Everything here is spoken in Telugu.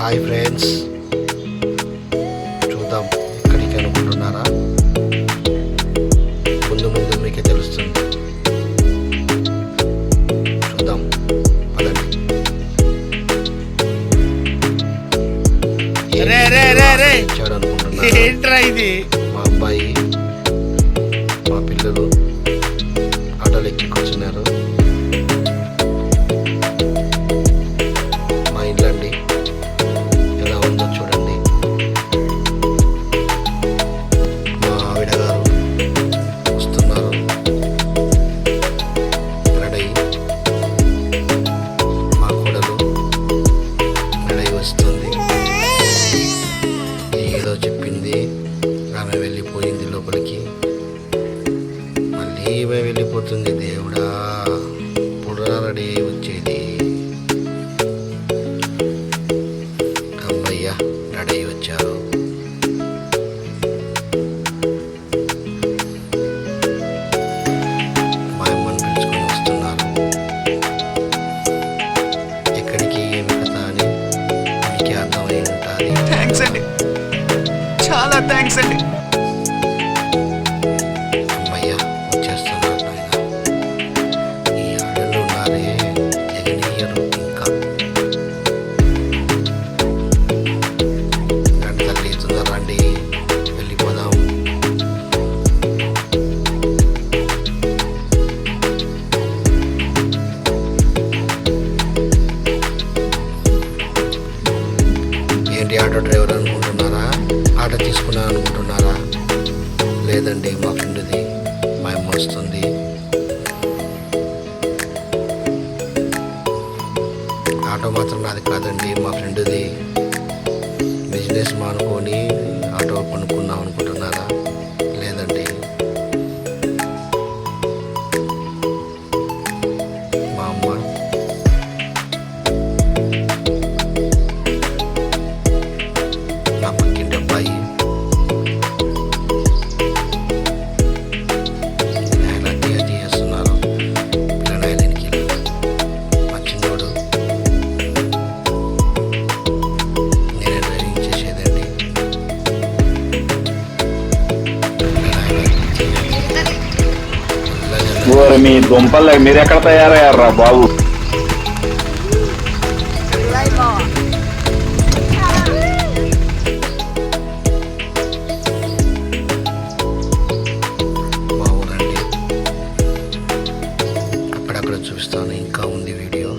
ఫ్రెండ్స్. చూద్దాం ఎక్కడికి అనుకుంటున్నారా? ముందు ముందు మీకే తెలుస్తుంది. చూద్దాం పదండి. ఇది? మా అబ్బాయి మా పిల్లలు ఆమె వెళ్ళిపోయింది లోపలికి. మళ్ళీ ఈమె వెళ్ళిపోతుంది దేవుడా. పురా రెడీ వచ్చేది. que. ఆట తీసుకున్నా అనుకుంటున్నారా? లేదండి మా ఫ్రెండ్ది మా అమ్మ వస్తుంది. ఆటో మాత్రం నాది కాదండి మా ఫ్రెండ్ది. బిజినెస్ మానుకొని ఆటో కొనుక్కుందాం అనుకుంటున్నాను. ఓరి మీ దుంపలు మీరు ఎక్కడ తయారయ్యారా బాబు? మా అక్కడక్కడ చూపిస్తాను ఇంకా ఉంది వీడియో.